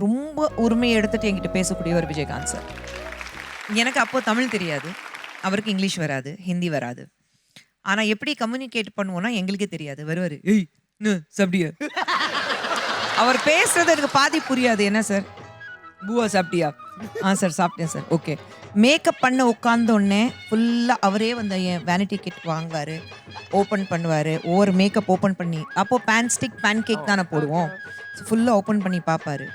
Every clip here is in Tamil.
ரொம்ப உரிமையை எடுத்துட்டு என்கிட்ட பேசக்கூடியவர் விஜயகாந்த் சார். எனக்கு அப்போ தமிழ் தெரியாது. அவருக்கு இங்கிலீஷ் வராது ஹிந்தி வராது. ஆனா எப்படி கம்யூனிகேட் பண்ணுவோம்னா எங்களுக்கே தெரியாது. வருவாரு ஏய் சாப்பிட்டியா? அவர் பேசுறது எனக்கு பாதி புரியாது. என்ன சார்? பூவா சாப்பிட்டியா? ஆ சார் சாப்பிட்டேன் சார். ஓகே மேக்கப் பண்ண உட்கார்ந்த உடனே ஃபுல்லாக அவரே வந்து என் வேனிட்டி கிட் வாங்குவார் ஓப்பன் பண்ணுவார். ஒவ்வொரு மேக்கப் ஓப்பன் பண்ணி அப்போது பேன் ஸ்டிக் பேன் கேக் தானே போடுவோம். ஃபுல்லாக ஓப்பன் பண்ணி பார்ப்பாரு.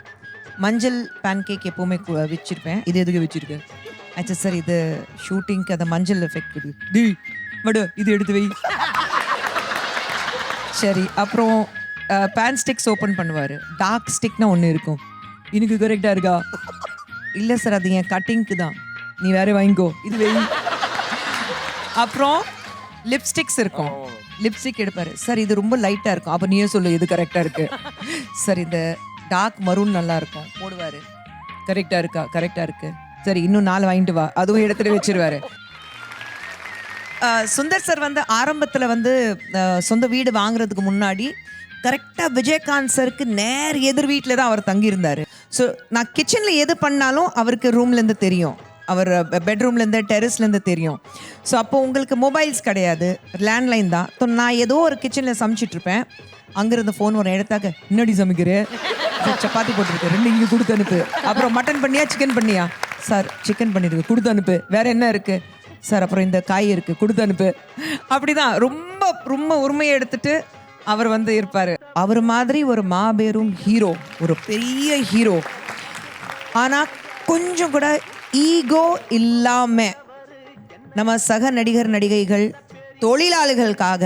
மஞ்சள் பேன் கேக் எப்போவுமே வச்சிருப்பேன். இது எதுக்கு வச்சிருக்கேன்? ஆச்சா சார் இது ஷூட்டிங்க்கு அந்த மஞ்சள் எஃபெக்ட் இது டி மடு இது எடுத்து வை. சரி அப்புறம் பேன் ஸ்டிக்ஸ் ஓப்பன் பண்ணுவார். டார்க் ஸ்டிக்னா ஒன்று இருக்கும். எனக்கு கரெக்டாக இருக்கா? இல்லை சார் அது என் கட்டிங்க்கு தான். நீ வேற வாங்கிக்கோ. இது வை. அப்புறம் லிப்ஸ்டிக்ஸ் இருக்கும். லிப்ஸ்டிக் எடுப்பாரு. சார் இது ரொம்ப லைட்டாக இருக்கும். அப்போ நீயே சொல்லு இது கரெக்டாக இருக்கு? சார் இந்த டார்க் மரூன் நல்லா இருக்கும் போடுவார். கரெக்டாக இருக்கா? கரெக்டாக இருக்கு. சரி இன்னும் நாலு வாங்கிட்டு வா. அதுவும் இடத்துல வச்சிருவாரு. சுந்தர் சார் வந்து ஆரம்பத்தில் வந்து சொந்த வீடு வாங்குறதுக்கு முன்னாடி கரெக்டாக விஜயகாந்த் சருக்கு நேர் எதிர் வீட்டில் தான் அவர் தங்கியிருந்தார். ஸோ நான் கிச்சனில் எது பண்ணாலும் அவருக்கு ரூம்லேருந்து தெரியும். அவர் பெட்ரூம்லேருந்து டெரஸ்லேருந்து தெரியும். ஸோ அப்போ உங்களுக்கு மொபைல்ஸ் கிடையாது. லேண்ட்லைன் தான். ஸோ நான் ஏதோ ஒரு கிச்சனில் சமைச்சிட்ருப்பேன் அங்கேருந்து ஃபோன் ஒரு இடத்தாக்க முன்னாடி சமைக்கிறேன் சார், சப்பாத்தி போட்டிருக்கு. ரெண்டு இங்கே கொடுத்து அனுப்பு. அப்புறம் மட்டன் பண்ணியா சிக்கன் பண்ணியா? சார் சிக்கன் பண்ணிருக்கு. கொடுத்து அனுப்பு. வேற என்ன இருக்கு? சார் அப்புறம் இந்த காய் இருக்கு. கொடுத்து அனுப்பு. அப்படிதான். ரொம்ப ரொம்ப உரிமையை எடுத்துட்டு அவர் வந்து இருப்பார். அவர் மாதிரி ஒரு மாபெரும் ஹீரோ ஒரு பெரிய ஹீரோ ஆனால் கொஞ்சம் கூட ஈகோ இல்லாமல் நம்ம சக நடிகர் நடிகைகள் தொழிலாளிகளுக்காக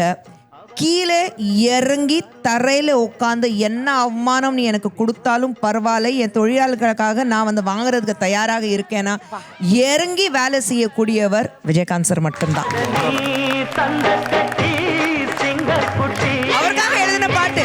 கீழே இறங்கி தரையில் உட்காந்து என்ன அவமானம் நீ எனக்கு கொடுத்தாலும் பரவாயில்ல. என் தொழிலாளர்களுக்காக நான் வந்து வாங்குறதுக்கு தயாராக இருக்கேன்னா இறங்கி வேலை செய்யக்கூடியவர் விஜயகாந்த் சார் மட்டும்தான். அவருக்காக எழுதின பாட்டு.